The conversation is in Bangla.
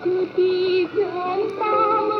দুটি ঝুমতাম